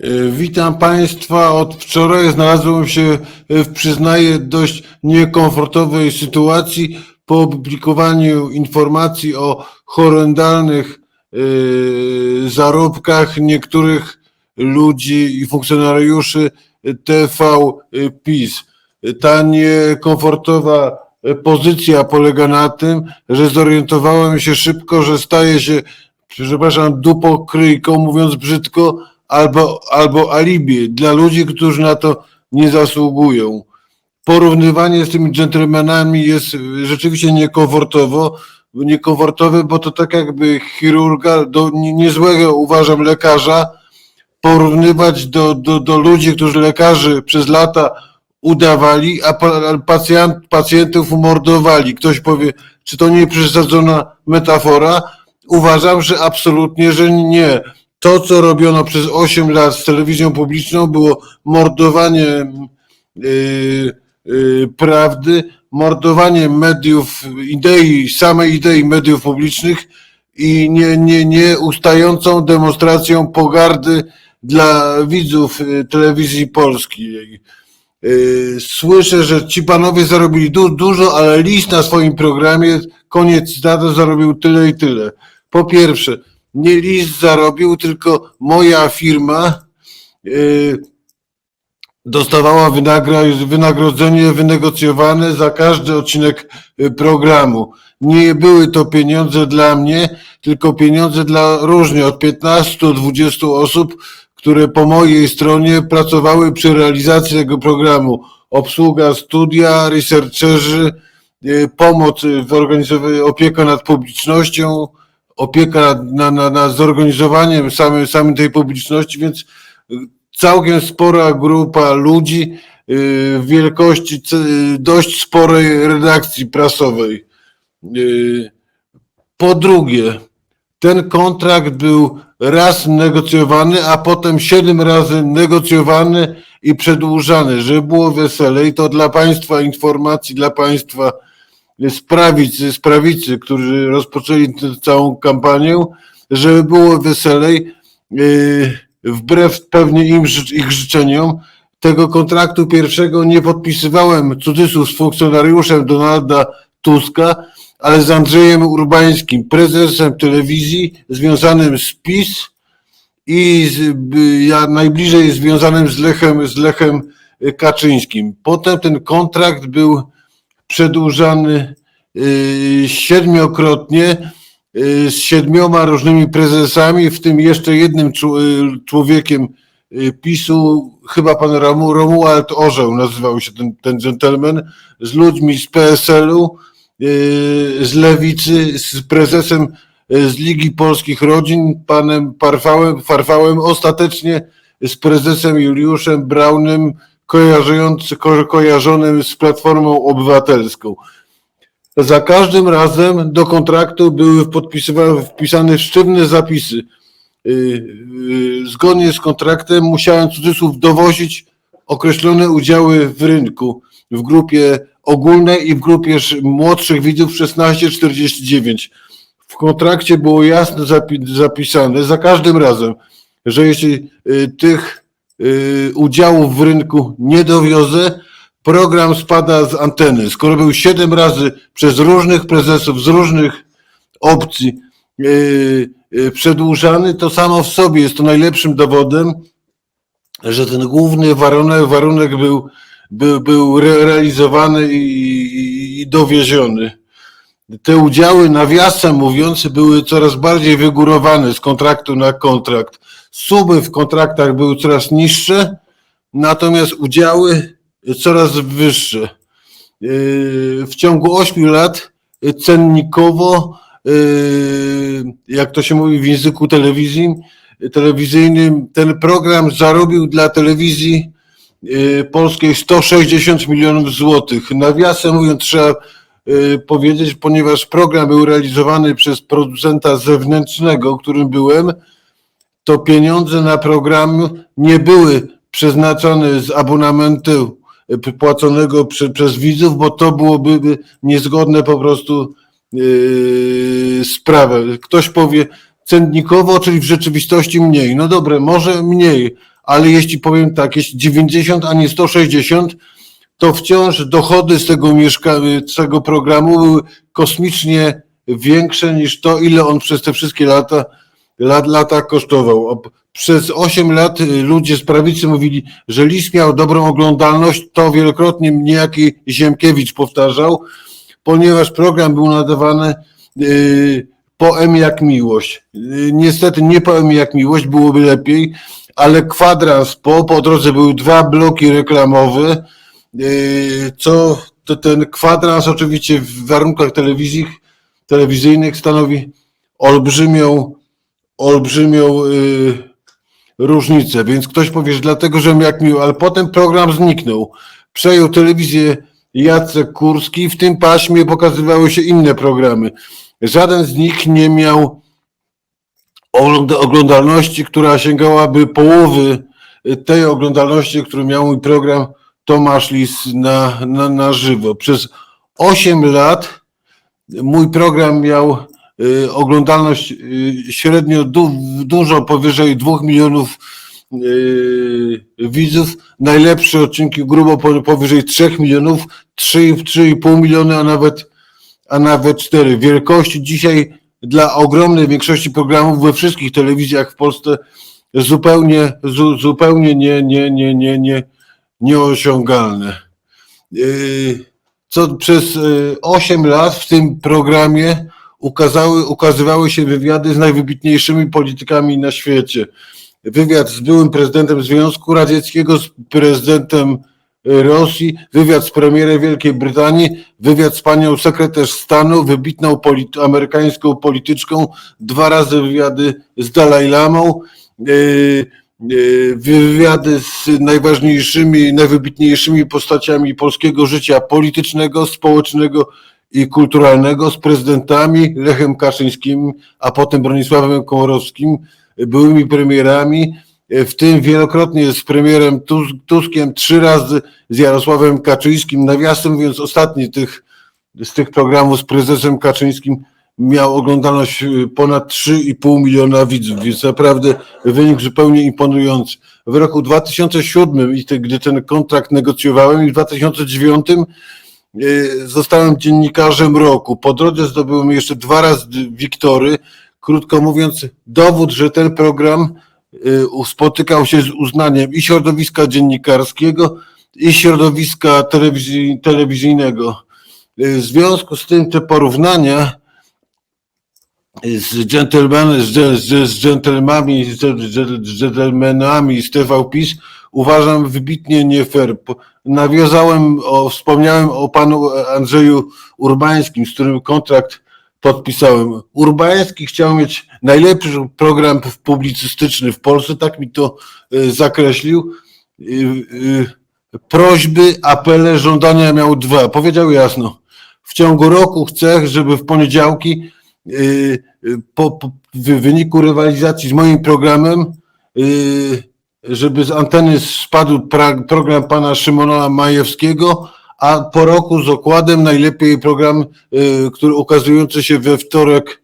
E, Witam Państwa. Od wczoraj znalazłem się w, przyznaję, dość niekomfortowej sytuacji po opublikowaniu informacji o horrendalnych e, zarobkach niektórych ludzi i funkcjonariuszy TV PiS. Ta niekomfortowa pozycja polega na tym, że zorientowałem się szybko, że staje się, przepraszam, dupokryjką, mówiąc brzydko, albo, albo alibi dla ludzi, którzy na to nie zasługują. Porównywanie z tymi dżentelmenami jest rzeczywiście niekomfortowo, niekomfortowe, bo to tak jakby chirurga, do nie- niezłego uważam lekarza, porównywać do, do, do ludzi, którzy lekarzy przez lata udawali, a pacjent, pacjentów mordowali. Ktoś powie, czy to nie przesadzona metafora? Uważam, że absolutnie, że nie. To, co robiono przez 8 lat z telewizją publiczną, było mordowanie yy, yy, prawdy, mordowanie mediów, idei, samej idei mediów publicznych i nie, nie, nie ustającą demonstracją pogardy dla widzów y, telewizji polskiej. Y, Słyszę, że ci panowie zarobili du, dużo, ale list na swoim programie, koniec cytatu, zarobił tyle i tyle. Po pierwsze, nie list zarobił, tylko moja firma y, dostawała wynagrodzenie wynegocjowane za każdy odcinek y, programu. Nie były to pieniądze dla mnie, tylko pieniądze dla różnie, od 15 do 20 osób, które po mojej stronie pracowały przy realizacji tego programu. Obsługa studia, researcherzy, y, pomoc w organizowaniu, opieka nad publicznością, opieka na, na, nad zorganizowaniem samej, samej tej publiczności, więc y, całkiem spora grupa ludzi y, wielkości c- dość sporej redakcji prasowej. Y, Po drugie, ten kontrakt był raz negocjowany, a potem siedem razy negocjowany i przedłużany, żeby było weselej. To dla Państwa informacji, dla Państwa z prawicy, z prawicy, którzy rozpoczęli tę całą kampanię, żeby było weselej, yy, wbrew pewnie im, ich życzeniom, tego kontraktu pierwszego nie podpisywałem cudzysłów z funkcjonariuszem Donalda Tuska, ale z Andrzejem Urbańskim, prezesem telewizji związanym z PiS i z, ja najbliżej związanym z Lechem, z Lechem Kaczyńskim. Potem ten kontrakt był przedłużany y, siedmiokrotnie y, z siedmioma różnymi prezesami, w tym jeszcze jednym y, człowiekiem PiSu, chyba pan Romu, Romuald Orzeł nazywał się ten, ten gentleman, z ludźmi z PSL-u, z Lewicy, z prezesem z Ligi Polskich Rodzin, panem Parfałem, Farfałem, ostatecznie z prezesem Juliuszem Braunem, kojarzący, ko, kojarzonym z Platformą Obywatelską. Za każdym razem do kontraktu były wpisane sztywne zapisy. Yy, yy, Zgodnie z kontraktem musiałem cudzysłów dowozić określone udziały w rynku w grupie ogólnej i w grupie sz- młodszych widzów 16-49. W kontrakcie było jasno zapi- zapisane za każdym razem, że jeśli y, tych y, udziałów w rynku nie dowiozę, program spada z anteny. Skoro był siedem razy przez różnych prezesów z różnych opcji yy, yy, przedłużany, to samo w sobie jest to najlepszym dowodem, że ten główny warunek, warunek był, był, był re, realizowany i, i dowieziony. Te udziały, nawiasem mówiąc, były coraz bardziej wygórowane z kontraktu na kontrakt. Sumy w kontraktach były coraz niższe, natomiast udziały coraz wyższe. Yy, W ciągu 8 lat cennikowo, yy, jak to się mówi w języku telewizji, telewizyjnym, ten program zarobił dla telewizji yy, polskiej 160 milionów złotych. Nawiasem mówiąc, trzeba powiedzieć, ponieważ program był realizowany przez producenta zewnętrznego, którym byłem, to pieniądze na program nie były przeznaczone z abonamentu y, płaconego prze, przez widzów, bo to byłoby by niezgodne po prostu yy, z prawem. Ktoś powie cennikowo, czyli w rzeczywistości mniej. No dobre, może mniej, ale jeśli powiem tak, jeśli 90, a nie 160, to wciąż dochody z tego mieszka, z tego programu były kosmicznie większe niż to, ile on przez te wszystkie lata, lat, lata kosztował. Przez 8 lat y, ludzie z prawicy mówili, że lis miał dobrą oglądalność, to wielokrotnie niejaki Ziemkiewicz powtarzał, ponieważ program był nadawany y, po M jak miłość. Y, Niestety nie po M jak miłość, byłoby lepiej, ale kwadrans po, po drodze były dwa bloki reklamowe, co to ten kwadrans oczywiście w warunkach telewizyjnych stanowi olbrzymią, olbrzymią y, różnicę. Więc ktoś powie, że dlatego, że jak miło, ale potem program zniknął. Przejął telewizję Jacek Kurski, w tym paśmie pokazywały się inne programy. Żaden z nich nie miał ogląda- oglądalności, która sięgałaby połowy tej oglądalności, którą miał mój program Tomasz Lis na, na, na żywo. Przez 8 lat mój program miał y, oglądalność y, średnio du, dużo powyżej 2 milionów y, widzów. Najlepsze odcinki grubo po, powyżej 3 milionów, 3, 3,5 miliony, a nawet, a nawet 4. Wielkości dzisiaj dla ogromnej większości programów we wszystkich telewizjach w Polsce zupełnie, zu, zupełnie nie, nie, nie, nie, nie, nieosiągalne. Co przez yy, 8 lat w tym programie ukazały, ukazywały się wywiady z najwybitniejszymi politykami na świecie. Wywiad z byłym prezydentem Związku Radzieckiego, z prezydentem y, Rosji, wywiad z premierem Wielkiej Brytanii, wywiad z panią sekretarz stanu, wybitną polit- amerykańską polityczką, dwa razy wywiady z Dalaj Lamą, yy, yy, wywiady z najważniejszymi, najwybitniejszymi postaciami polskiego życia politycznego, społecznego i kulturalnego, z prezydentami Lechem Kaczyńskim, a potem Bronisławem Komorowskim, byłymi premierami, w tym wielokrotnie z premierem Tus- Tuskiem, trzy razy z Jarosławem Kaczyńskim. Nawiasem mówiąc, ostatni tych, z tych programów z prezesem Kaczyńskim miał oglądalność y, ponad 3,5 miliona widzów, więc naprawdę wynik zupełnie imponujący. W roku 2007, i te, gdy ten kontrakt negocjowałem, i w 2009 y, zostałem dziennikarzem roku. Po drodze zdobyłem jeszcze dwa razy Wiktory. Krótko mówiąc, dowód, że ten program y, spotykał się z uznaniem i środowiska dziennikarskiego, i środowiska telewizji, telewizyjnego. Y, W związku z tym te porównania z dżentelmenami, z, z, z dżentelmami, z, z z PiS uważam wybitnie nie fair. Nawiązałem, o, wspomniałem o panu Andrzeju Urbańskim, z którym kontrakt podpisałem. Urbański chciał mieć najlepszy program publicystyczny w Polsce, tak mi to y, zakreślił. Y, y, prośby, apele, żądania miał dwa. Powiedział jasno. W ciągu roku chcę, żeby w poniedziałki po, po w wyniku rywalizacji z moim programem, żeby z anteny spadł pra, program pana Szymona Majewskiego, a po roku z okładem najlepiej program, y, który ukazujący się we wtorek,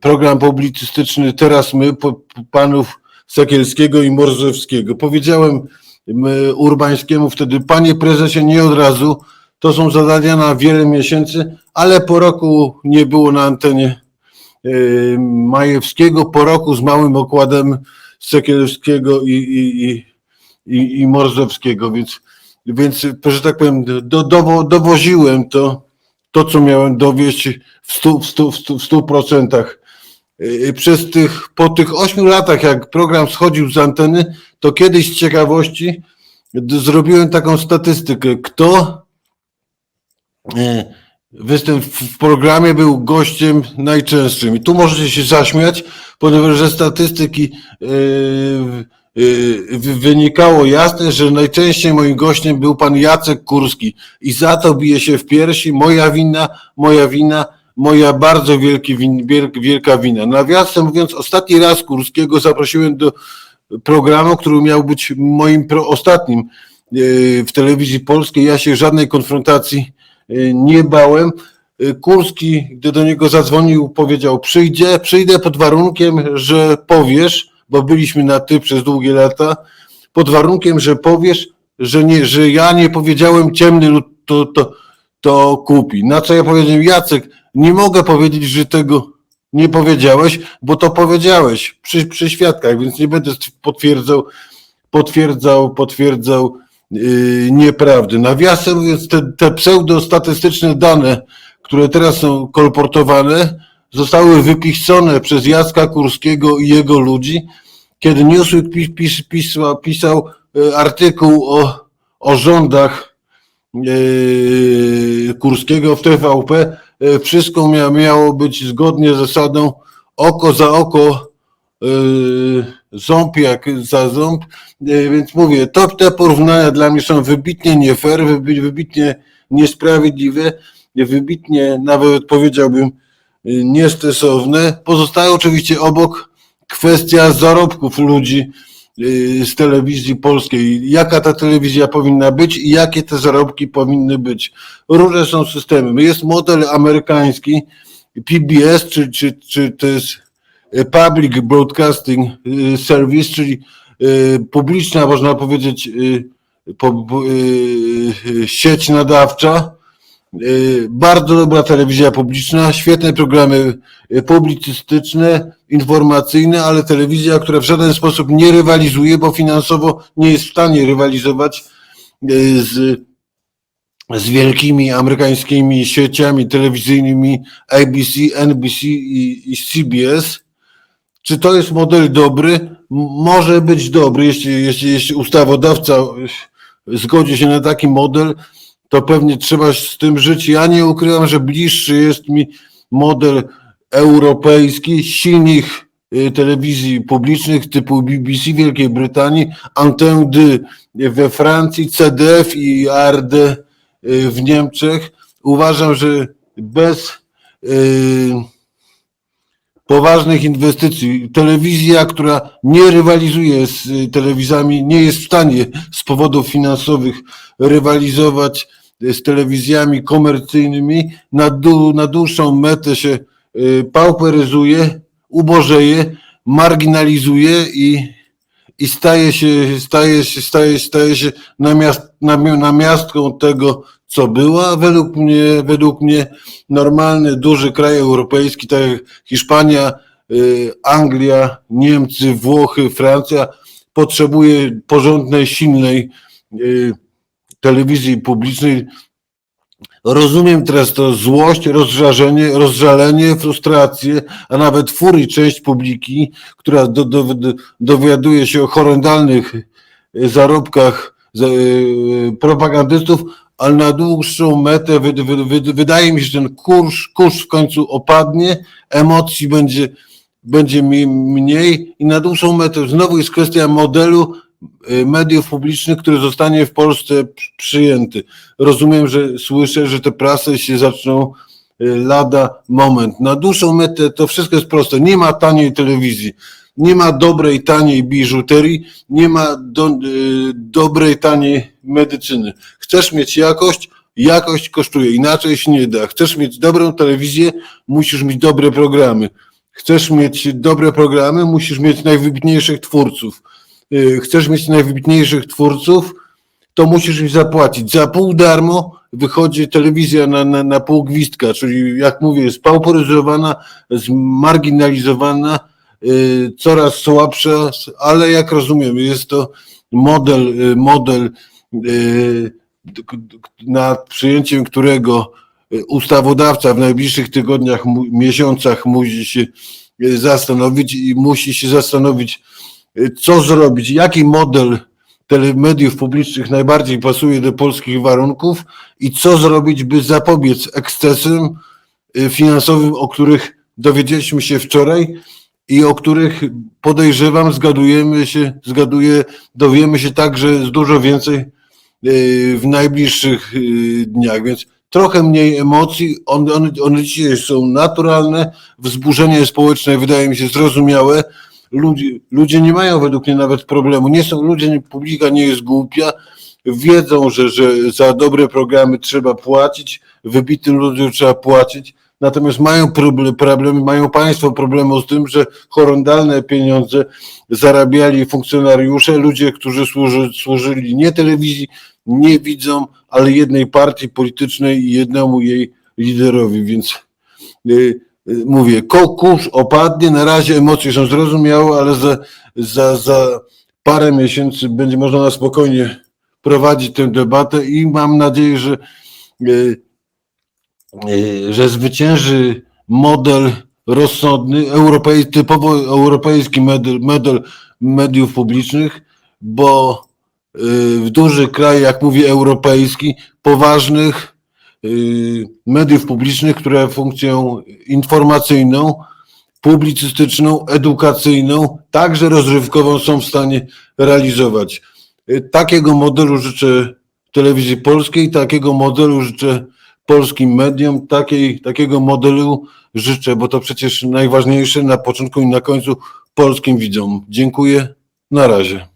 program publicystyczny Teraz My, po, panów Sekielskiego i Morzewskiego. Powiedziałem m, Urbańskiemu wtedy, panie prezesie, nie od razu, to są zadania na wiele miesięcy, ale po roku nie było na antenie y, Majewskiego, po roku z małym okładem Sekielskiego i, i, i, i, i Morzewskiego, więc, więc, że tak powiem, do, dowo, dowoziłem to, to, co miałem dowieść w stu, w stu, w stu, w stu procentach. Y, Przez tych, po tych ośmiu latach, jak program schodził z anteny, to kiedyś z ciekawości zrobiłem taką statystykę, kto e, występ w programie był gościem najczęstszym. I tu możecie się zaśmiać, ponieważ ze statystyki e, wy- wynikało jasne, że najczęściej moim gościem był pan Jacek Kurski. I za to bije się w piersi. Moja wina, moja wina, moja bardzo wielki win, wielk- wielka wina. Nawiasem mówiąc, ostatni raz Kurskiego zaprosiłem do programu, który miał być moim ostatnim e, w telewizji polskiej. Ja się żadnej konfrontacji nie bałem. E, Kurski, gdy do niego zadzwonił, powiedział: Przyjdzie, przyjdę pod warunkiem, że powiesz, bo byliśmy na ty przez długie lata. pod warunkiem, że powiesz, że nie, że ja nie powiedziałem ciemny lud to, to, to kupi. Na co ja powiedziałem, Jacek, nie mogę powiedzieć, że tego nie powiedziałeś, bo to powiedziałeś przy, przy świadkach, więc nie będę potwierdzał, potwierdzał, potwierdzał nieprawdy. Nawiasem mówiąc, te, te pseudostatystyczne dane, które teraz są kolportowane, zostały wypichcone przez Jacka Kurskiego i jego ludzi, kiedy Newsweek pis, pis, pisał, pisał e, artykuł o, o rządach e, Kurskiego w TVP, e, wszystko mia, miało być zgodnie z zasadą oko za oko, e, ząb jak za ząb, e, więc mówię, to te porównania dla mnie są wybitnie nie fair, wybi- wybitnie niesprawiedliwe, wybitnie nawet powiedziałbym y, niestosowne. Pozostaje oczywiście obok kwestia zarobków ludzi y, z telewizji polskiej. Jaka ta telewizja powinna być i jakie te zarobki powinny być. Różne są systemy. Jest model amerykański PBS, czy, czy, czy to jest Public Broadcasting y, Service, czyli y, publiczna, można powiedzieć, y, po- po- y, y, sieć nadawcza, Y, Bardzo dobra telewizja publiczna, świetne programy y, publicystyczne, informacyjne, ale telewizja, która w żaden sposób nie rywalizuje, bo finansowo nie jest w stanie rywalizować y, z, z wielkimi amerykańskimi sieciami telewizyjnymi ABC, NBC i, i CBS. Czy to jest model dobry? Może być dobry, jeśli, jeśli, jeśli ustawodawca zgodzi się na taki model, to pewnie trzeba z tym żyć. Ja nie ukrywam, że bliższy jest mi model europejski, silnych y, telewizji publicznych typu BBC Wielkiej Brytanii, Antenne 2 we Francji, CDF i ARD y, w Niemczech. Uważam, że bez y, poważnych inwestycji. Telewizja, która nie rywalizuje z y, telewizjami, nie jest w stanie z powodów finansowych rywalizować z telewizjami komercyjnymi, na, dłu- na dłuższą metę się y, pauperyzuje, ubożeje, marginalizuje i, i staje się, staje się, staje, staje się namiast, nami- namiastką tego, co była. Według mnie, według mnie normalny, duży kraj europejski, tak jak Hiszpania, y, Anglia, Niemcy, Włochy, Francja, potrzebuje porządnej, silnej y, telewizji publicznej. Rozumiem teraz to złość, rozżarzenie, rozżalenie, frustrację, a nawet furii część publiki, która do, do, do, dowiaduje się o horrendalnych y, zarobkach za- propagandystów, ale na dłuższą metę wy, wy, wy, wydaje mi się, że ten kurz, kurz w końcu opadnie, emocji będzie, będzie mniej i na dłuższą metę znowu jest kwestia modelu y, mediów publicznych, który zostanie w Polsce przy- przyjęty. Rozumiem, że słyszę, że te prasy się zaczną y, lada moment. Na dłuższą metę to wszystko jest proste. Nie ma taniej telewizji, nie ma dobrej, taniej biżuterii, nie ma do, y, dobrej, taniej medycyny. Chcesz mieć jakość, jakość kosztuje, inaczej się nie da. Chcesz mieć dobrą telewizję, musisz mieć dobre programy. Chcesz mieć dobre programy, musisz mieć najwybitniejszych twórców. Y, Chcesz mieć najwybitniejszych twórców, to musisz im zapłacić. Za pół darmo wychodzi telewizja na, na, na pół gwizdka, czyli jak mówię, spauperyzowana, zmarginalizowana, y, coraz słabsza, ale jak rozumiem, jest to model, y, model y, nad przyjęciem którego y, ustawodawca w najbliższych tygodniach, miesiącach musi się y, zastanowić i musi się zastanowić, y, co zrobić, jaki model telemediów publicznych najbardziej pasuje do polskich warunków i co zrobić, by zapobiec ekscesem y, finansowym, o których dowiedzieliśmy się wczoraj i o których podejrzewam, zgadujemy się, zgaduję, dowiemy się także z dużo więcej y, w najbliższych y, dniach, więc trochę mniej emocji, one, one, one dzisiaj są naturalne, wzburzenie społeczne wydaje mi się zrozumiałe, ludzie, ludzie nie mają według mnie nawet problemu, nie są, ludzie, publika nie jest głupia, wiedzą, że, że za dobre programy trzeba płacić, wybitnym ludziom trzeba płacić, natomiast mają problem, problemy, mają Państwo problemu z tym, że horrendalne pieniądze zarabiali funkcjonariusze, ludzie, którzy służy, służyli nie telewizji, nie widzą, ale jednej partii politycznej i jednemu jej liderowi, więc y, y, mówię, ko- kurz opadnie, na razie emocje są zrozumiałe, ale za, za, za parę miesięcy będzie można na spokojnie prowadzić tę debatę i mam nadzieję, że, y, że zwycięży model rozsądny, europej, typowo europejski model, model mediów publicznych, bo y, w dużych krajach, jak mówię europejski, poważnych y, mediów publicznych, które funkcją informacyjną, publicystyczną, edukacyjną, także rozrywkową są w stanie realizować. Y, Takiego modelu życzę telewizji polskiej, takiego modelu życzę polskim mediom, takiej, takiego modelu życzę, bo to przecież najważniejsze na początku i na końcu polskim widzom. Dziękuję. Na razie.